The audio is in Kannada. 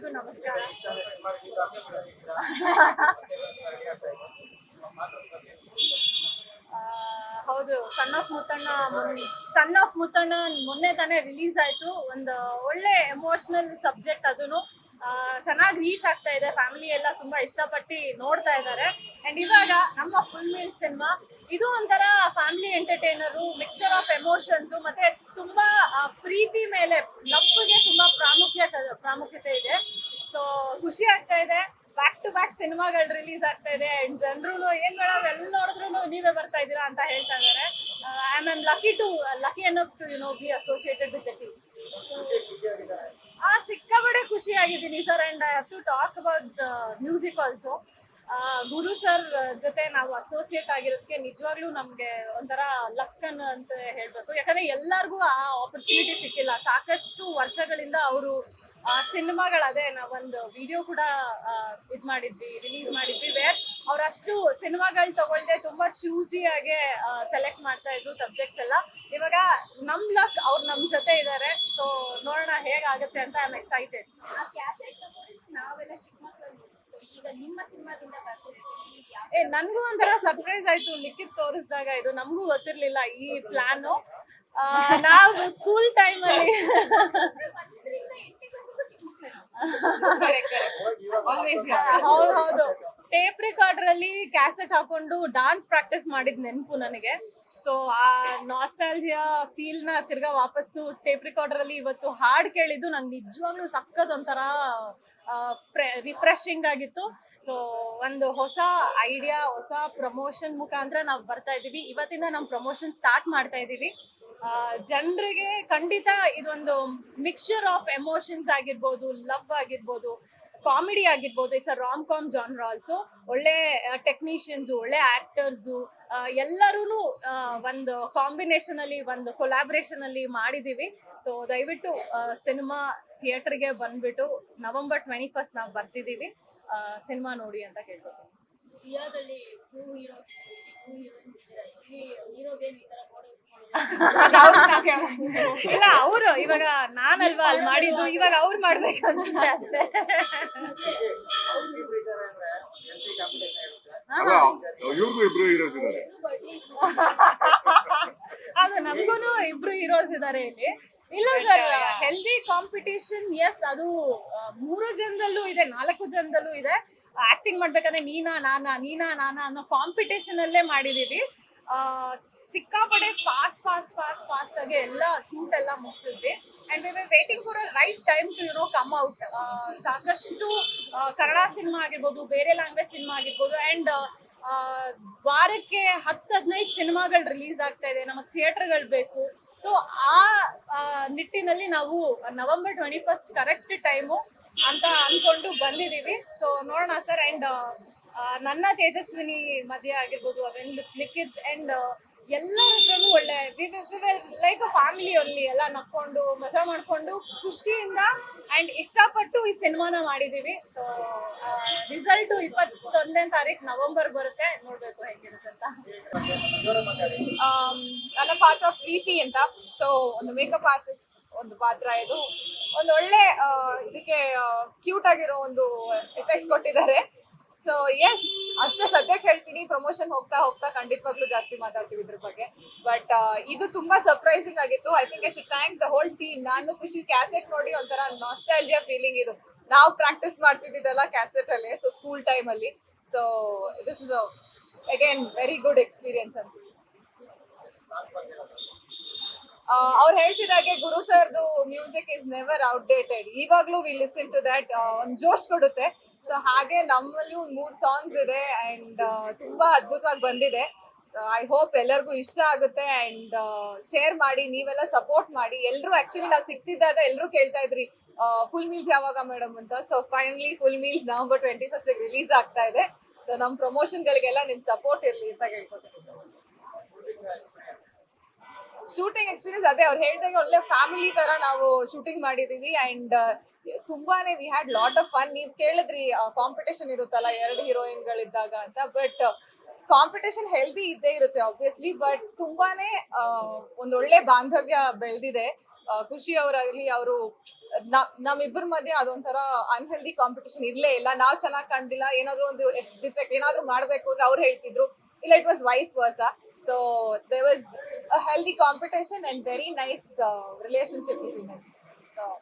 ಎಲ್ರಿಗೂ ನಮಸ್ಕಾರ. ಹೌದು son of Muthanna son of Muthanna ಮೊನ್ನೆ ತಾನೇ ರಿಲೀಸ್ ಆಯ್ತು. ಒಂದು ಒಳ್ಳೆ ಎಮೋಷನಲ್ ಸಬ್ಜೆಕ್ಟ್ ಅದನ್ನು ಚೆನ್ನಾಗಿ ರೀಚ್ ಆಗ್ತಾ ಇದೆ. ಫ್ಯಾಮಿಲಿ ಎಲ್ಲ ತುಂಬಾ ಇಷ್ಟಪಟ್ಟು ನೋಡ್ತಾ ಇದ್ದಾರೆ ಅಂಡ್ ಇವಾಗ ನಮ್ಮ ಫುಲ್ ಮೀಲ್ ಸಿನಿಮಾ ಇದು ಒಂಥರ family entertainer mixer of emotions ಮತ್ತೆ ತುಂಬಾ ಪ್ರೀತಿ ಮೇಲೆ ಲವ್ಗೆ ತುಂಬಾ ಪ್ರಾಮುಖ್ಯತೆ ಖುಷಿ ಆಗ್ತಾ ಇದೆ. ಬ್ಯಾಕ್ ಟು ಬ್ಯಾಕ್ ಸಿನಿಮಾಗಳು ರಿಲೀಸ್ ಆಗ್ತಾ ಇದೆ. ಅಂಡ್ ಜನರು ಏನ್ ಮೇಡಮ್ ಎಲ್ಲ ನೋಡಿದ್ರು ನೀವೇ ಬರ್ತಾ ಇದ್ದೀರಾ ಅಂತ ಹೇಳ್ತಾ ಇದ್ದಾರೆ. I am lucky to lucky enough to you know be associated with team ಆ, ಸಿಕ್ಕಾಪಟ್ಟೆ ಖುಷಿ ಆಗಿದ್ದೀನಿ sir and I have to talk about music also Guru sir ಜೊತೆ ನಾವು ಅಸೋಸಿಯೇಟ್ ಆಗಿರೋದಕ್ಕೆ ನಿಜವಾಗ್ಲೂ ನಮ್ಗೆ ಒಂಥರ ಲಕ್ ಅಂತ ಹೇಳ್ಬೇಕು. ಯಾಕಂದ್ರೆ ಎಲ್ಲರಿಗೂ ಆ ಆಪರ್ಚುನಿಟಿ ಸಿಕ್ಕಿಲ್ಲ. ಸಾಕಷ್ಟು ವರ್ಷಗಳಿಂದ ಅವರು ಸಿನಿಮಾಗಳದೇ ನಾವೊಂದು ವಿಡಿಯೋ ಕೂಡ ಇದ್ ಮಾಡಿದ್ವಿ ರಿಲೀಸ್ ಮಾಡಿದ್ವಿ. ವೇರ್ ಅವ್ರಷ್ಟು ಸಿನಿಮಾಗಳು ತಗೊಳ್ದೆ ತುಂಬಾ ಚೂಸಿ ಆಗಿ ಸೆಲೆಕ್ಟ್ ಮಾಡ್ತಾ ಇದ್ರು ಸಬ್ಜೆಕ್ಟ್ಸ್ ಎಲ್ಲ. ಇವಾಗ ನಮ್ ಲಕ್ ಅವ್ರು ನಮ್ ಜೊತೆ ಇದ್ದಾರೆ ಸೊ ನೋಡೋಣ ಹೇಗಾಗುತ್ತೆ ಅಂತ ಐ ಎಕ್ಸೈಟೆಡ್ ನನ್ಗೂ ಒಂಥರ ಸರ್ಪ್ರೈಸ್ ಆಯ್ತು. ಲಿಖಿತ್ ತೋರಿಸಿದಾಗ ಇದು ನಮಗೂ ಗೊತ್ತಿರ್ಲಿಲ್ಲ ಈ ಪ್ಲಾನ್ ನಾವು ಸ್ಕೂಲ್ ಟೈಮ್ ಅಲ್ಲಿ ಹೌದು ಟೇಪ್ ರೆಕಾರ್ಡರ್ ಕ್ಯಾಸೆಟ್ ಹಾಕೊಂಡು ಡಾನ್ಸ್ ಪ್ರಾಕ್ಟೀಸ್ ಮಾಡಿದ್ ನೆನಪು ನನಗೆ. ಸೊ ಆ ನಾಸ್ಟಾಲ್ಜಿಯಾ ಫೀಲ್ನ ತಿರ್ಗಾ ವಾಪಸ್ಸು ಟೇಪ್ ರೆಕಾರ್ಡರ್ ಅಲ್ಲಿ ಇವತ್ತು ಹಾಡ್ ಕೇಳಿದ್ದು ನಂಗೆ ನಿಜವಾಗ್ಲೂ ಸಕ್ಕತ್ ಒಂಥರ ರಿಫ್ರೆಶಿಂಗ್ ಆಗಿತ್ತು. ಸೊ ಒಂದು ಹೊಸ ಐಡಿಯಾ ಹೊಸ ಪ್ರಮೋಷನ್ ಮುಖಾಂತರ ನಾವು ಬರ್ತಾ ಇದೀವಿ ಇವತ್ತಿಂದ ನಮ್ಮ ಪ್ರಮೋಷನ್ ಸ್ಟಾರ್ಟ್ ಮಾಡ್ತಾ ಇದೀವಿ ಜನರಿಗೆ ಖಂಡಿತ ಇದೊಂದು ಮಿಕ್ಸ್ಚರ್ ಆಫ್ ಎಮೋಷನ್ಸ್ ಆಗಿರ್ಬೋದು ಲವ್ ಆಗಿರ್ಬೋದು ಕಾಮಿಡಿ ಆಗಿರ್ಬೋದು. It's a rom com genre also ಒಳ್ಳೆ ಟೆಕ್ನಿಷಿಯನ್ಸ್ ಒಳ್ಳೆ ಆಕ್ಟರ್ಸು ಎಲ್ಲರೂ ಒಂದು ಕಾಂಬಿನೇಷನ್ ಅಲ್ಲಿ ಒಂದು ಕೊಲಾಬ್ರೇಷನ್ ಅಲ್ಲಿ ಮಾಡಿದೀವಿ. ಸೊ ದಯವಿಟ್ಟು ಸಿನಿಮಾ ಥಿಯೇಟರ್ಗೆ ಬಂದ್ಬಿಟ್ಟು ನವೆಂಬರ್ ಟ್ವೆಂಟಿ ಫಸ್ಟ್ ನಾವು ಬರ್ತಿದೀವಿ. ಸಿನಿಮಾ ನೋಡಿ ಅಂತ ಕೇಳ್ಕೊತೀನಿ. ಇಲ್ಲ ಅವರು ಇವಾಗ ನಾನಲ್ವಾ ಅಲ್ಲಿ ಮಾಡಿದ್ದು? ಇವಾಗ ಅವ್ರು ಮಾಡ್ಬೇಕು ಅನ್ಸುತ್ತೆ ಅಷ್ಟೇ. ಇವ್ರಿಗೂ ಇಬ್ರು ಹೀರೋಸ್ ಇದ್ದಾರೆ. ಅದು ನಮ್ಗೂನು ಇಬ್ರು ಹೀರೋಸ್ ಇದಾರೆ ಇಲ್ಲಿ. ಇಲ್ಲ ಸರ್ ಹೆಲ್ದಿ ಕಾಂಪಿಟೇಷನ್ ಎಸ್ ಅದು ಮೂರು ಜನದಲ್ಲೂ ಇದೆ ನಾಲ್ಕು ಜನದಲ್ಲೂ ಇದೆ. ಆಕ್ಟಿಂಗ್ ಮಾಡ್ಬೇಕಾದ್ರೆ ನೀನಾ ನಾನಾ ನೀನಾ ನಾನಾ ಅನ್ನೋ ಕಾಂಪಿಟೇಷನ್ ಅಲ್ಲೇ ಮಾಡಿದೀವಿ. ಆ, ಸಿಕ್ಕಾಪಡೆ ಫಾಸ್ಟ್ ಫಾಸ್ಟ್ ಫಾಸ್ಟ್ ಫಾಸ್ಟ್ ಆಗಿ ಎಲ್ಲ ಶೂಟ್ ಎಲ್ಲ ಮುಗಿಸಿದ್ವಿ. And we waiting for a right time to you know come out ಸಾಕಷ್ಟು ಕನ್ನಡ ಸಿನಿಮಾ ಆಗಿರ್ಬೋದು, ಬೇರೆ ಲ್ಯಾಂಗ್ವೇಜ್ ಸಿನಿಮಾ ಆಗಿರ್ಬೋದು ಅಂಡ್ ವಾರಕ್ಕೆ ಹತ್ತು ಹದಿನೈದು ಸಿನಿಮಾಗಳು ರಿಲೀಸ್ ಆಗ್ತಾ ಇದೆ. ನಮಗೆ ಥಿಯೇಟರ್ಗಳು ಬೇಕು. ಸೊ ಆ ನಿಟ್ಟಿನಲ್ಲಿ ನಾವು November twenty first correct time ಅಂತ ಅಂದ್ಕೊಂಡು ಬಂದಿದೀವಿ. ಸೊ ನೋಡೋಣ ಸರ್ ಅಂಡ್ ನನ್ನ ತೇಜಸ್ವಿನಿ ಮದುವೆ ಆಗಿರ್ಬೋದು ಅವೆಲ್ಲ ಲಿಖಿತ್ ಅಂಡ್ ಎಲ್ಲರ ಹತ್ರನು ಒಳ್ಳೆ ಲೈಕ್ ಅ ಫ್ಯಾಮಿಲಿ ಅಲ್ಲಿ ಎಲ್ಲ ನಕ್ಕೊಂಡು, ಮಜಾ ಮಾಡ್ಕೊಂಡು, ಖುಷಿಯಿಂದ ಅಂಡ್ ಇಷ್ಟಪಟ್ಟು ಈ ಸಿನಿಮಾನ ಮಾಡಿದೀವಿ. ಸೊ ರಿಸಲ್ಟ್ ಇಪ್ಪತ್ತೊಂದನೇ ತಾರೀಕು ನವೆಂಬರ್ ಬರುತ್ತೆ, ನೋಡ್ಬೇಕು ಹೇಗಿರುತ್ತೆ ನನ್ನ ಪಾತ್ರ ಪ್ರೀತಿ ಅಂತ. ಸೊ ಒಂದು ಮೇಕಪ್ ಆರ್ಟಿಸ್ಟ್ ಒಂದು ಪಾತ್ರ ಇದು. ಒಂದು ಒಳ್ಳೆ ಇದಕ್ಕೆ ಕ್ಯೂಟ್ ಆಗಿರೋ ಒಂದು ಎಫೆಕ್ಟ್ ಕೊಟ್ಟಿದ್ದಾರೆ. ಸೊ ಎಸ್ ಅಷ್ಟೇ ಸದ್ಯಕ್ಕೆ ಹೇಳ್ತೀನಿ. ಪ್ರಮೋಷನ್ ಹೋಗ್ತಾ ಹೋಗ್ತಾ ಖಂಡಿತವಾಗ್ಲೂ ಜಾಸ್ತಿ ಮಾತಾಡ್ತೀವಿ ಇದ್ರ ಬಗ್ಗೆ. ಬಟ್ ಇದು ತುಂಬಾ ಸರ್ಪ್ರೈಸಿಂಗ್ ಆಗಿತ್ತು. I think I should thank the whole team ನಾನು ಖುಷಿ ಕ್ಯಾಸೆಟ್ ನೋಡಿ ಒಂಥರ ನಾಸ್ಟಾಲಜಿಯಾ ಫೀಲಿಂಗ್ ಇದು. ನಾವು ಪ್ರಾಕ್ಟೀಸ್ ಮಾಡ್ತಿದ್ದಿದ್ದೆಲ್ಲ ಕ್ಯಾಸೆಟ್ ಅಲ್ಲಿ ಸೊ ಸ್ಕೂಲ್ ಟೈಮ್ ಅಲ್ಲಿ. So this is again very good experience ಅನ್ಸುತ್ತೆ. ಅವ್ರು ಹೇಳ್ತಿದಾಗೆ ಗುರು ಸರ್ದು ಮ್ಯೂಸಿಕ್ ಇಸ್ ನೆವರ್ ಔಟ್ಡೇಟೆಡ್ ಇವಾಗ್ಲೂ ವಿ ಲಿಸನ್ ಟು ದಟ್ ಒಂದ್ ಜೋಶ್ ಕೊಡುತ್ತೆ. ಸೊ ಹಾಗೆ ನಮ್ಮಲ್ಲಿ ಮೂರ್ ಸಾಂಗ್ಸ್ ಇದೆ ಅಂಡ್ ತುಂಬಾ ಅದ್ಭುತವಾಗಿ ಬಂದಿದೆ. ಐ ಹೋಪ್ ಎಲ್ಲರಿಗೂ ಇಷ್ಟ ಆಗುತ್ತೆ ಅಂಡ್ ಶೇರ್ ಮಾಡಿ, ನೀವೆಲ್ಲ ಸಪೋರ್ಟ್ ಮಾಡಿ. ಎಲ್ರು ಆಕ್ಚುಲಿ ನಾವು ಸಿಕ್ತಿದ್ದಾಗ ಎಲ್ಲರೂ ಕೇಳ್ತಾ ಇದ್ರಿ ಫುಲ್ ಮೀಲ್ಸ್ ಯಾವಾಗ ಮೇಡಮ್ ಅಂತ? So finally full meals November twenty first release ಆಗ್ತಾ ಇದೆ. ಸೊ ನಮ್ ಪ್ರಮೋಷನ್ ಗಳಿಗೆಲ್ಲ ನಿಮ್ ಸಪೋರ್ಟ್ ಇರ್ಲಿ ಅಂತ ಕೇಳ್ಕೊತೀನಿ ಸರ್ ಶೂಟಿಂಗ್ ಎಕ್ಸ್ಪೀರಿಯನ್ಸ್ ಅದೇ, ಅವ್ರು ಹೇಳ್ದಂಗೆ ಒಳ್ಳೆ ಫ್ಯಾಮಿಲಿ ತರ ನಾವು ಶೂಟಿಂಗ್ ಮಾಡಿದೀವಿ ಅಂಡ್ ತುಂಬಾನೇ we had lot of fun ನೀವ್ ಕೇಳಿದ್ರಿ ಕಾಂಪಿಟೇಷನ್ ಇರುತ್ತಲ್ಲ ಎರಡು ಹೀರೋಯಿನ್ ಗಳಿದ್ದಾಗ ಅಂತ ಬಟ್ ಕಾಂಪಿಟೇಷನ್ ಹೆಲ್ದಿ ಇದ್ದೇ ಇರುತ್ತೆ ಆಬ್ವಿಯಸ್ಲಿ ಬಟ್ ತುಂಬಾನೇ ಒಂದೊಳ್ಳೆ ಬಾಂಧವ್ಯ ಬೆಳೆದಿದೆ. ಖುಷಿ ಅವರಾಗ್ಲಿ ಅವರು ನಮ್ಮಿಬ್ಬರ ಮಧ್ಯೆ ಅದೊಂಥರ ಅನ್ಹೆಲ್ದಿ ಕಾಂಪಿಟೇಷನ್ ಇರ್ಲೇ ಇಲ್ಲ. ನಾವ್ ಚೆನ್ನಾಗ್ ಕಾಣ್ದಿಲ್ಲ ಏನಾದ್ರು ಒಂದು ಡಿಫೆಕ್ಟ್ ಏನಾದ್ರು ಮಾಡ್ಬೇಕು ಅಂದ್ರೆ ಅವ್ರು ಹೇಳ್ತಿದ್ರು. ಇಲ್ಲ it was vice versa So there was a healthy competition and very nice uh, relationship between us. So,